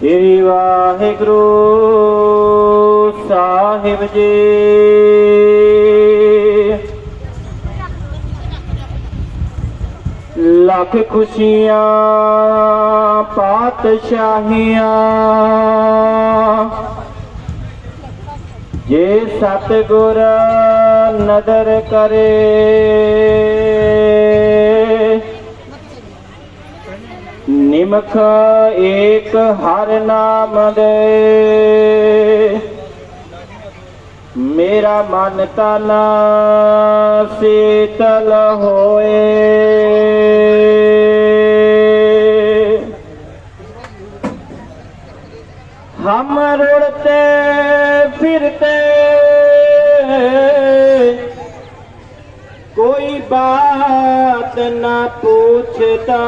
ਸ੍ਰੀ ਵਾਹਿਗੁਰੂ ਸਾਹਿਬ ਜੀ। ਲੱਖ ਖੁਸ਼ੀਆਂ ਪਾਤਸ਼ਾਹੀਆਂ। ਜੇ ਸਤਿਗੁਰ ਨਦਰ ਕਰੇ। ਨਿਮਖ ਏਕ ਹਰ ਨਾਮ ਦੇ। ਮੇਰਾ ਮਨ ਤਨ ਸੀਤਲ ਹੋਏ। ਹਮ ਰੁੜਤੇ ਫਿਰਤੇ। ਬਾਤ ਨਾ ਪੁੱਛਦਾ।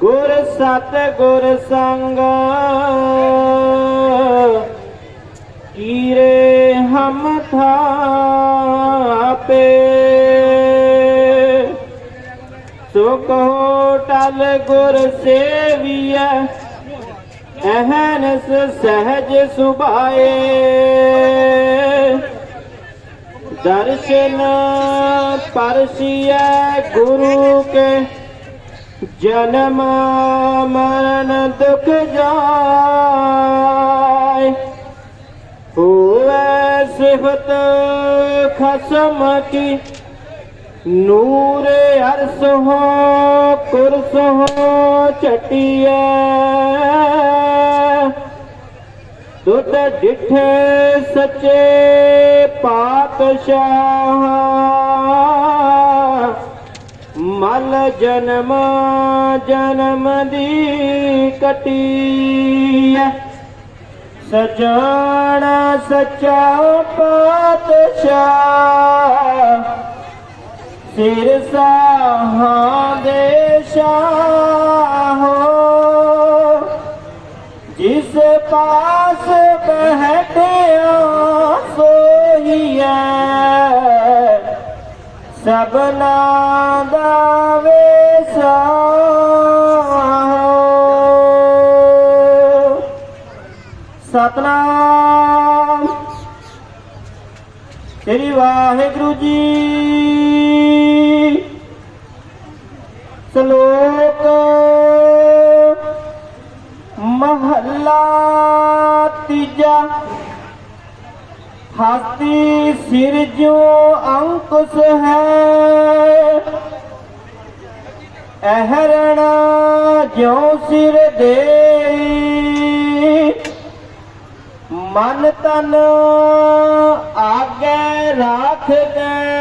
ਗੁਰ ਸਤ ਗੁਰ ਸੰਗ, ਕੀਰੇ ਹਮ ਥਾਪੇ। ਸੋ ਕਹੋ ਟਲ ਗੁਰ ਸੇਵੀਐ, ਅਹਨਸ ਸਹਜ ਸੁਭਾਏ। ਦਰਸ਼ਨ ਪਰਸੀਐ ਗੁਰੂ ਕੇ। ਜਨਮ ਮਰਨ ਦੁਖ ਜਾਏ। ਹੋਵੇ ਸਿਫਤ ਖਸਮ ਕੀ ਨੂਰ ਅਰਸ ਹੋ, ਕੁਰਸ ਹੋ ਚਟਿਐ ਤੁਧ ਡਿਠੇ ਸੱਚੇ ਪਾਤਸ਼ਾਹ ਮਲ ਜਨਮ ਜਨਮ ਦੀ ਕਟੀ ਸਜਾਣਾ ਸੱਚਾ ਪਾਤਸ਼ਾਹ ਸਿਰ ਸਾਹਾਂ ਦੇ ਸ਼ਾਹੋ ਜਿਸ ਪਾਸ ਸਭਨਾ ਦਾ ਵੇਸਾਹੋ ਸਤਨਾਮ। ਸ੍ਰੀ ਵਾਹਿਗੁਰੂ ਜੀ। ਸ਼ਲੋਕ। ਮਹੱਲਾ। ਹਸਤੀ ਸਿਰ ਜਿਉ ਅੰਕੁਸ਼ ਹੈ। ਅਹਰਣ ਜਿਉ ਸਿਰ ਦੇ ਮਨ ਤਨ ਆਗੇ ਰੱਖ ਕੇ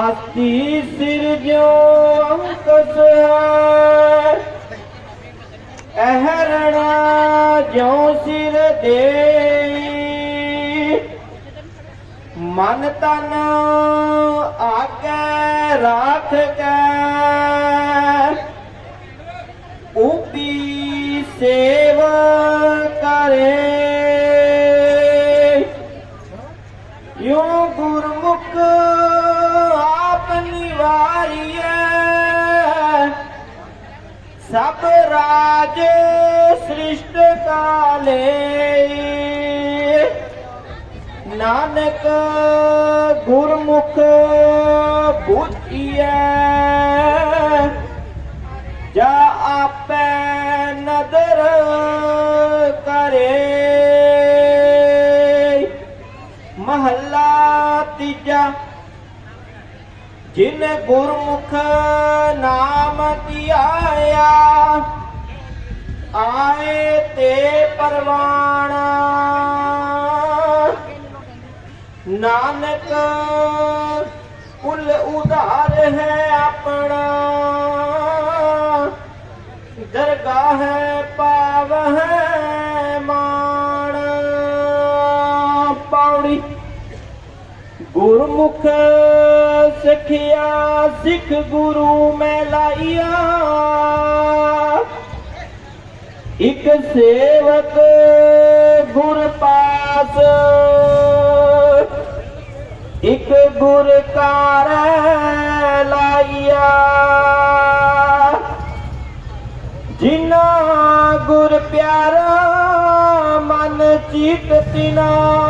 ਹਾਤੀ ਸਿਰ ਜੋ ਅੰਕਸ ਹੈ। ਅਹਰਣਾ ਜੋ ਸਿਰ ਦੇ ਮਨ ਤਨ ਆਗੇ ਰੱਖ ਕੇ। ਉਪੀ ਸੇਵ ਕਰੇ। ਯੋ ਗੁਰਮੁਖ ਆਪ ਸਭ ਰਾਜ ਸ੍ਰਿਸ਼ਟ ਕਾਲੇ। ਨਾਨਕ ਗੁਰਮੁਖ ਬੁੱਧੀਐ। ਜਾ ਜਿਨ ਗੁਰਮੁਖ ਨਾਮ ਧਿਆਇਆ, ਆਏ ਤੇ ਪਰਵਾਣ। ਨਾਨਕ ਕੁਲ ਉਧਾਰ ਹੈ ਆਪਣਾ, ਦਰਗਾਹ ਹੈ ਪਾਵ ਹੈ ਮਾਣ। ਪਾਉੜੀ ਗੁਰਮੁਖ ਸਿੱਖਿਆ, ਸਿੱਖ ਗੁਰੂ ਮੈਂ ਲਾਈਆ ਇੱਕ ਸੇਵਕ ਗੁਰ ਪਾਸ, ਇੱਕ ਗੁਰ ਕਾਰ ਲਾਈਆ ਜਿਨਾ ਗੁਰ ਪਿਆਰਾ, ਮਨ ਚਿਤ ਤਿਨਾ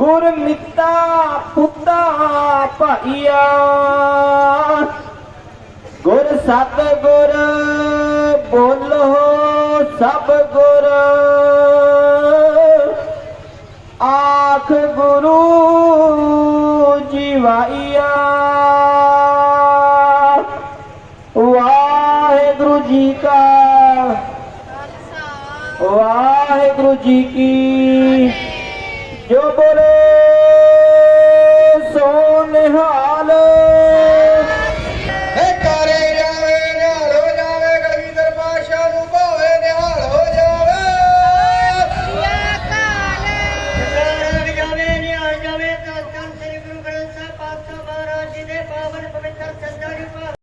ਗੁਰ ਮਿੱਤਾ ਪੁੱਤਾ ਭਾਈਆ। ਗੁਰ ਸਤ ਗੁਰ ਬੋਲੋ ਸਭ ਗੁਰ। ਆਖ ਗੁਰੂ ਜੀਵਾਈਆ। ਵਾਹਿਗੁਰੂ ਜੀ ਕਾ ਵਾਹਿਗੁਰੂ ਜੀ ਕੀ ਜੋ ਬੋਲੇ ਸੋ ਨਿਹਾਲ